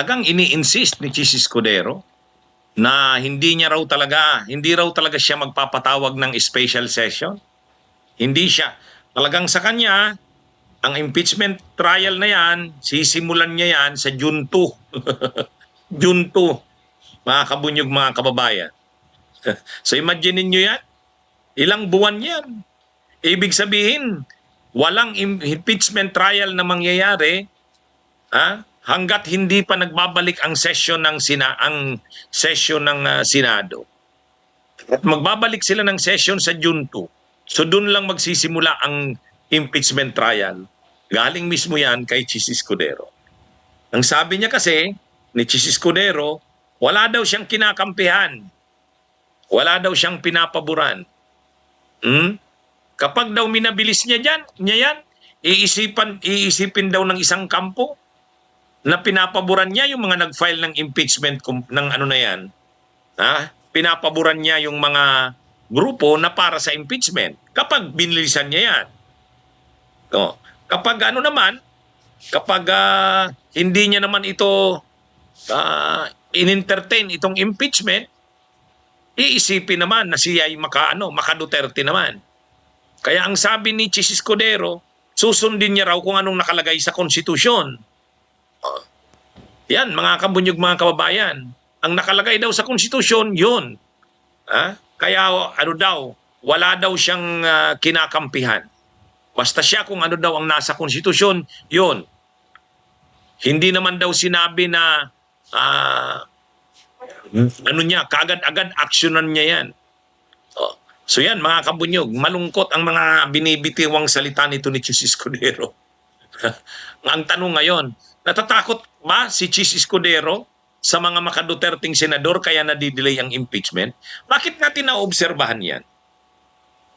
talagang ini-insist ni Chis Escudero na hindi niya raw talaga, hindi raw talaga siya magpapatawag ng special session. Hindi siya. Talagang sa kanya, ang impeachment trial na yan, sisimulan niya yan sa June 2. June 2. Mga kabunyog, mga kababayan. so imagine niyo yan. Ilang buwan yan. Ibig sabihin, walang im- impeachment trial na mangyayari ha? Hanggat hindi pa nagbabalik ang session ng sina ang session ng ah, Senado. At magbabalik sila ng session sa June 2. So doon lang magsisimula ang impeachment trial. Galing mismo yan kay Chis Escudero. Ang sabi niya kasi ni Chis Escudero, wala daw siyang kinakampihan. Wala daw siyang pinapaboran. Hmm? Kapag daw minabilis niya dyan, niya yan, iisipan, iisipin daw ng isang kampo na pinapaboran niya yung mga nag-file ng impeachment ng ano na yan. Ha? Pinapaboran niya yung mga grupo na para sa impeachment kapag binilisan niya yan. O, kapag ano naman, kapag ah, hindi niya naman ito uh, in-entertain itong impeachment, iisipin naman na siya ay maka, ano, maka Duterte naman. Kaya ang sabi ni Chis Escudero, susundin niya raw kung anong nakalagay sa konstitusyon. Yan, mga kabunyog, mga kababayan. Ang nakalagay daw sa konstitusyon, yun. Ha? Kaya ano daw, wala daw siyang ah, kinakampihan. Basta siya kung ano daw ang nasa konstitusyon, yun. Hindi naman daw sinabi na ah, ano niya, kaagad-agad aksyonan niya yan. Oh. So yan, mga kabunyog, malungkot ang mga binibitiwang salita nito ni Chis Escudero. ang tanong ngayon, natatakot ba si Chis Escudero sa mga makaduterting senador kaya nadidelay ang impeachment? Bakit natin naobserbahan yan?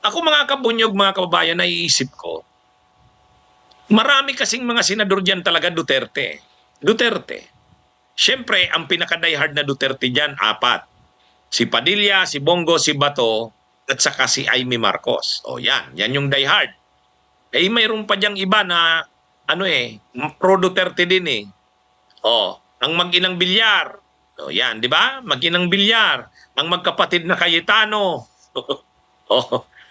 Ako mga kabunyog, mga kababayan, naiisip ko, marami kasing mga senador dyan talaga Duterte. Duterte. Siyempre, ang pinaka-diehard na Duterte dyan, apat. Si Padilla, si Bongo, si Bato, at saka si Amy Marcos. O yan, yan yung diehard. Eh, mayroon pa diyang iba na, ano eh, pro Duterte din eh. O, ang mag-inang bilyar. O yan, di ba? Mag-inang bilyar. Ang magkapatid na Cayetano. o,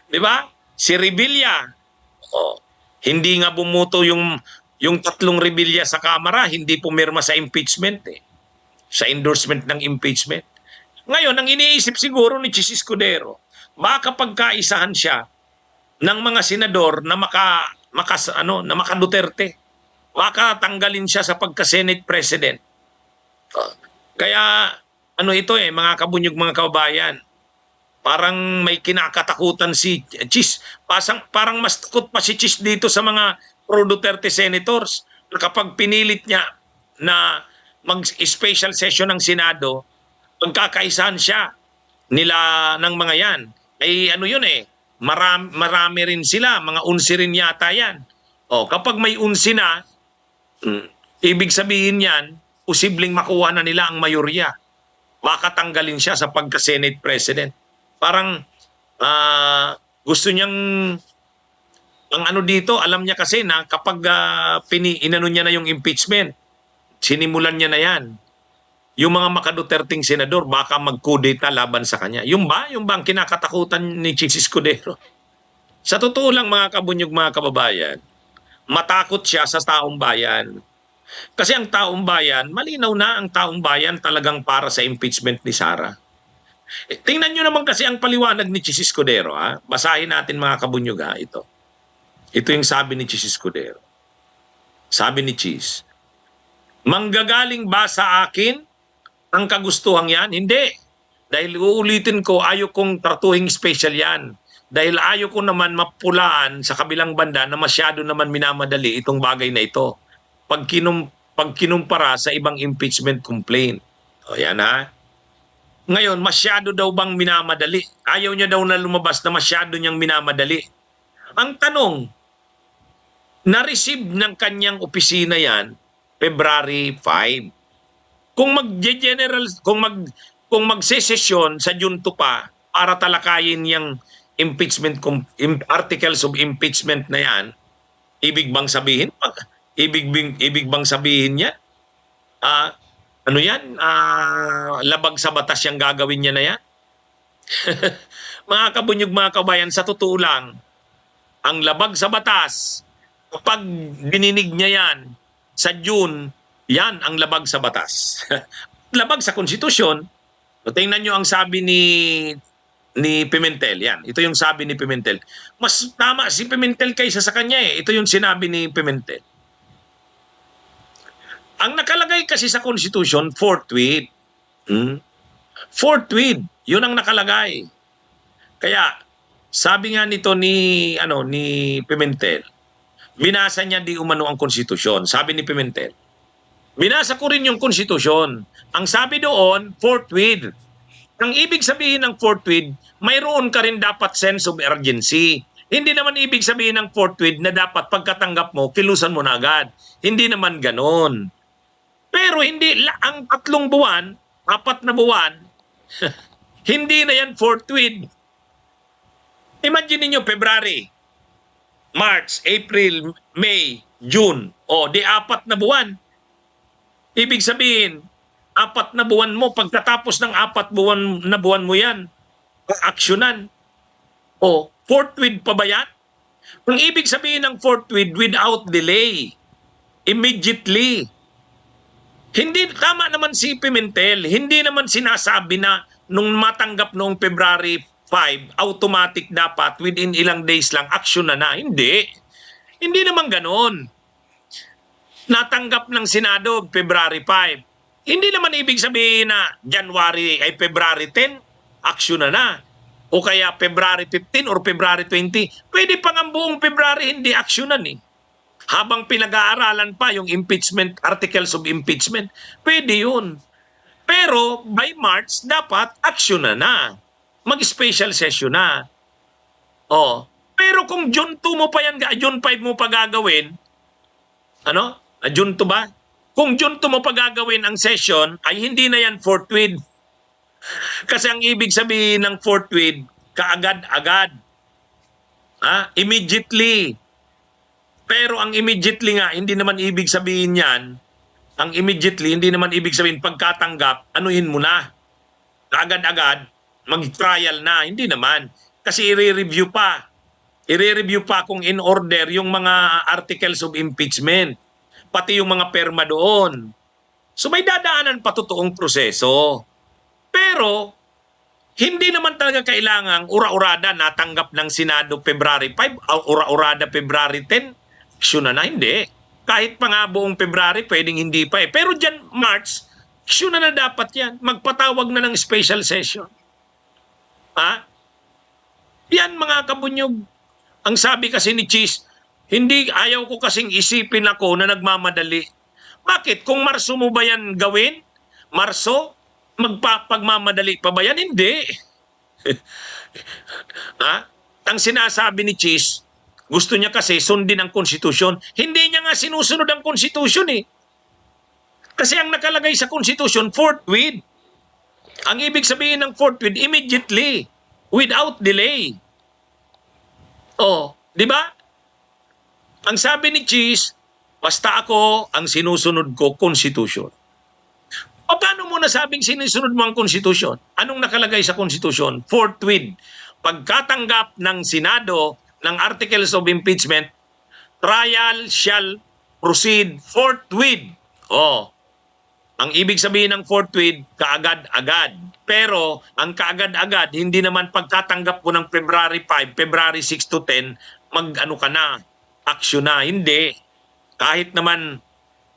di ba? Si Revilla. O, hindi nga bumuto yung yung tatlong rebelya sa Kamara, hindi pumirma sa impeachment eh. Sa endorsement ng impeachment. Ngayon, ang iniisip siguro ni Chis Escudero, baka pagkaisahan siya ng mga senador na maka, maka ano, na maka Duterte. Baka tanggalin siya sa pagka-Senate President. Uh, Kaya ano ito eh, mga kabunyog mga kababayan, parang may kinakatakutan si Chis. Pasang, parang mas takot pa si Chis dito sa mga pro-Duterte senators na kapag pinilit niya na mag-special session ng Senado, pagkakaisahan siya nila ng mga yan. Ay ano yun eh, marami, marami rin sila, mga unsi rin yata yan. O, kapag may unsi na, mm, ibig sabihin yan, posibleng makuha na nila ang mayorya. Baka tanggalin siya sa pagka-Senate President. Parang ah, gusto niyang ang ano dito, alam niya kasi na kapag uh, pini, inano niya na yung impeachment, sinimulan niya na yan. Yung mga makaduterting senador, baka magkudeta laban sa kanya. Yung ba? Yung ba ang kinakatakutan ni Chis Escudero? Sa totoo lang mga kabunyog, mga kababayan, matakot siya sa taong bayan. Kasi ang taong bayan, malinaw na ang taong bayan talagang para sa impeachment ni Sara. Eh, tingnan nyo naman kasi ang paliwanag ni Chis Escudero. Ha? Basahin natin mga kabunyog ha, ito. Ito yung sabi ni Chis Escudero. Sabi ni Chis, Manggagaling ba sa akin ang kagustuhan yan? Hindi. Dahil uulitin ko, ayaw kong tratuhing special yan. Dahil ayaw ko naman mapulaan sa kabilang banda na masyado naman minamadali itong bagay na ito. Pag, kinum, pag kinumpara sa ibang impeachment complaint. O yan ha. Ngayon, masyado daw bang minamadali? Ayaw niya daw na lumabas na masyado niyang minamadali. Ang tanong, na-receive ng kanyang opisina yan February 5. Kung mag-general kung mag kung magsesesyon sa June 2 pa para talakayin yung impeachment articles of impeachment na yan, ibig bang sabihin ibig bang, ibig bang sabihin niya ah Ano yan? Ah, labag sa batas yung gagawin niya na yan? mga kabunyog mga kabayan, sa totoo lang, ang labag sa batas, kapag dininig niya yan sa June, yan ang labag sa batas. labag sa konstitusyon, so, tingnan nyo ang sabi ni ni Pimentel. Yan, ito yung sabi ni Pimentel. Mas tama si Pimentel kaysa sa kanya eh. Ito yung sinabi ni Pimentel. Ang nakalagay kasi sa Constitution, forthwith. Hmm? Forthwith. Yun ang nakalagay. Kaya, sabi nga nito ni, ano, ni Pimentel, binasa niya di umano ang konstitusyon. Sabi ni Pimentel, binasa ko rin yung konstitusyon. Ang sabi doon, forthwith. Ang ibig sabihin ng forthwith, mayroon ka rin dapat sense of urgency. Hindi naman ibig sabihin ng forthwith na dapat pagkatanggap mo, kilusan mo na agad. Hindi naman ganon. Pero hindi, ang tatlong buwan, apat na buwan, hindi na yan forthwith. Imagine niyo February, March, April, May, June. O, di apat na buwan. Ibig sabihin, apat na buwan mo, pagkatapos ng apat buwan na buwan mo yan, aksyonan. O, forthwith pa ba yan? Ang ibig sabihin ng forthwith, without delay. Immediately. Hindi, tama naman si Pimentel, hindi naman sinasabi na nung matanggap noong February 5, automatic dapat within ilang days lang action na na. Hindi. Hindi naman ganon. Natanggap ng Senado February 5. Hindi naman ibig sabihin na January ay February 10, action na na. O kaya February 15 or February 20. Pwede pang ang buong February hindi aksyonan eh habang pinag-aaralan pa yung impeachment, articles of impeachment, pwede yun. Pero by March, dapat action na na. Mag-special session na. Oh. Pero kung June 2 mo pa yan, June 5 mo pa gagawin, ano? Ah, June 2 ba? Kung June 2 mo pa gagawin ang session, ay hindi na yan forthwith. Kasi ang ibig sabihin ng forthwith, kaagad-agad. Ah, immediately. Pero ang immediately nga, hindi naman ibig sabihin yan, ang immediately, hindi naman ibig sabihin pagkatanggap, anuhin mo na. Agad-agad, mag-trial na. Hindi naman. Kasi i-review pa. I-review pa kung in order yung mga articles of impeachment. Pati yung mga perma doon. So may dadaanan pa totoong proseso. Pero, hindi naman talaga kailangang ura-urada natanggap ng Senado February 5, ura-urada February 10, aksyon na na, hindi. Kahit pa nga buong February, pwedeng hindi pa eh. Pero dyan, March, aksyon na na dapat yan. Magpatawag na ng special session. Ha? Yan mga kabunyog. Ang sabi kasi ni Cheese, hindi ayaw ko kasing isipin ako na nagmamadali. Bakit? Kung Marso mo ba yan gawin? Marso? Magpapagmamadali pa ba yan? Hindi. ha? Ang sinasabi ni Cheese, gusto niya kasi sundin ang konstitusyon. Hindi niya nga sinusunod ang konstitusyon eh. Kasi ang nakalagay sa konstitusyon, forthwith. Ang ibig sabihin ng forthwith, immediately. Without delay. Oh, di ba? Ang sabi ni Cheese, basta ako ang sinusunod ko, konstitusyon. O paano mo nasabing sinusunod mo ang konstitusyon? Anong nakalagay sa konstitusyon? Forthwith. Pagkatanggap ng Senado ng articles of impeachment, trial shall proceed forthwith. Oh, ang ibig sabihin ng forthwith, kaagad-agad. Pero ang kaagad-agad, hindi naman pagkatanggap mo ng February 5, February 6 to 10, mag-ano ka na, action na. Hindi. Kahit naman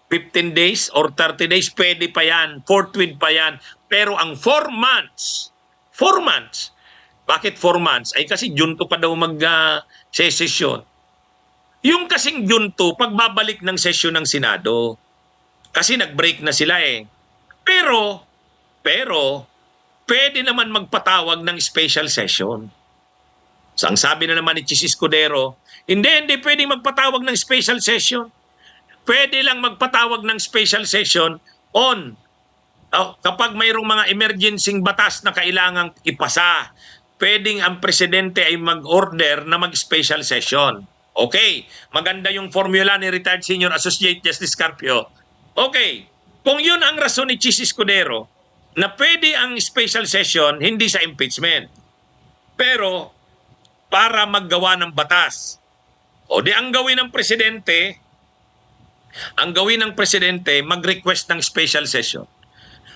15 days or 30 days, pwede pa yan. Forthwith pa yan. Pero ang 4 months, 4 months, bakit 4 months? Ay kasi June 2 pa daw mag-session. yung kasing June 2, pagbabalik ng sesyon ng Senado. Kasi nag-break na sila eh. Pero, pero, pwede naman magpatawag ng special session. So, ang sabi na naman ni Chis Escudero, hindi, hindi pwede magpatawag ng special session. Pwede lang magpatawag ng special session on oh, kapag mayroong mga emergency batas na kailangang ipasa. Pwedeng ang presidente ay mag-order na mag-special session. Okay, maganda yung formula ni retired senior associate Justice Carpio. Okay, Kung yun ang rason ni Chis Escudero, na pwede ang special session hindi sa impeachment, pero para maggawa ng batas. O di ang gawin ng presidente, ang gawin ng presidente, mag-request ng special session.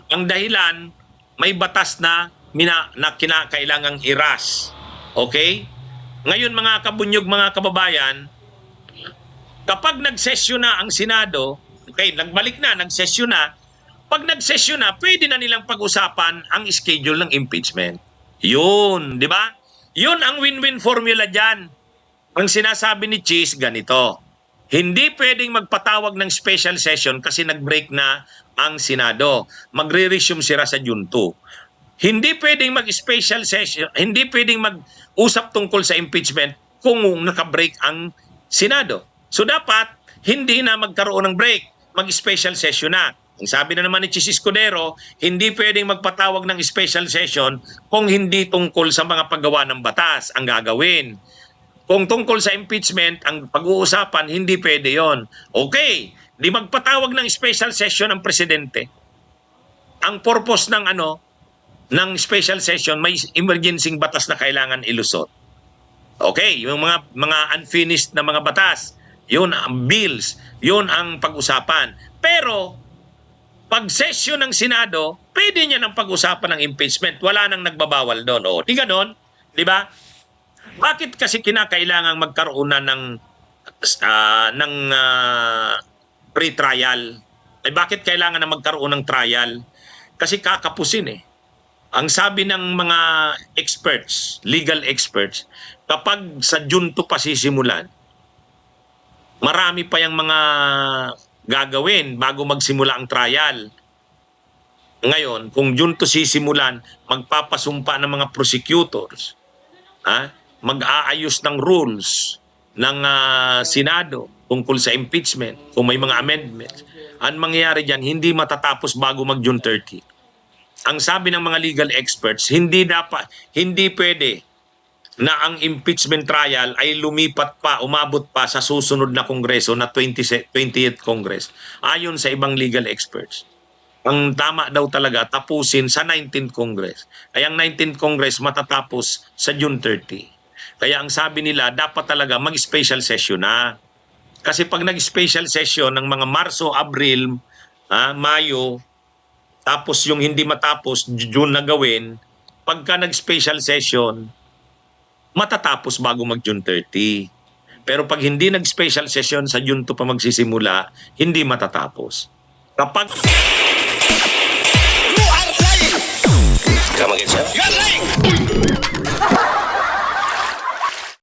Ang dahilan, may batas na, mina, na kinakailangang iras. Okay? Ngayon mga kabunyog, mga kababayan, kapag nagsesyon na ang Senado, okay, nagbalik na, nagsesyon na, pag nagsesyon na, pwede na nilang pag-usapan ang schedule ng impeachment. Yun, di ba? Yun ang win-win formula dyan. Ang sinasabi ni Cheese, ganito. Hindi pwedeng magpatawag ng special session kasi nag-break na ang Senado. Magre-resume sila sa June 2. Hindi pwedeng mag-special session, hindi pwedeng mag-usap tungkol sa impeachment kung naka-break ang Senado. So dapat, hindi na magkaroon ng break. Mag-special session na. Ang sabi na naman ni Chis Escudero, hindi pwedeng magpatawag ng special session kung hindi tungkol sa mga paggawa ng batas ang gagawin. Kung tungkol sa impeachment, ang pag-uusapan, hindi pwede yon. Okay, di magpatawag ng special session ang presidente. Ang purpose ng ano, ng special session, may emergency batas na kailangan ilusot. Okay, yung mga mga unfinished na mga batas, yun ang bills, yun ang pag-usapan. Pero pag session ng Senado, pwede niya ng pag-usapan ng impeachment. Wala nang nagbabawal doon. O, di ganon, di ba? Bakit kasi kinakailangan magkaroon na ng ah, ng ah, pre-trial? Ay bakit kailangan na magkaroon ng trial? Kasi kakapusin eh. Ang sabi ng mga experts, legal experts, kapag sa junto pa sisimulan, marami pa yung mga gagawin bago magsimula ang trial. Ngayon, kung junto sisimulan, magpapasumpa ng mga prosecutors, ha? mag-aayos ng rules ng ah, Senado tungkol sa impeachment, kung may mga amendments, ang mangyayari dyan, hindi matatapos bago mag-June 30 ang sabi ng mga legal experts, hindi dapat, hindi pwede na ang impeachment trial ay lumipat pa, umabot pa sa susunod na kongreso na 20, se- 20th Congress. Ayon sa ibang legal experts. Ang tama daw talaga tapusin sa 19th Congress. Kaya ang 19th Congress matatapos sa June 30. Kaya ang sabi nila, dapat talaga mag-special session na. Kasi pag nag-special session ng mga Marso, Abril, ah, Mayo, tapos yung hindi matapos, June na gawin, pagka nag-special session, matatapos bago mag-June 30. Pero pag hindi nag-special session sa June 2 pa magsisimula, hindi matatapos. Kapag Come again, sir?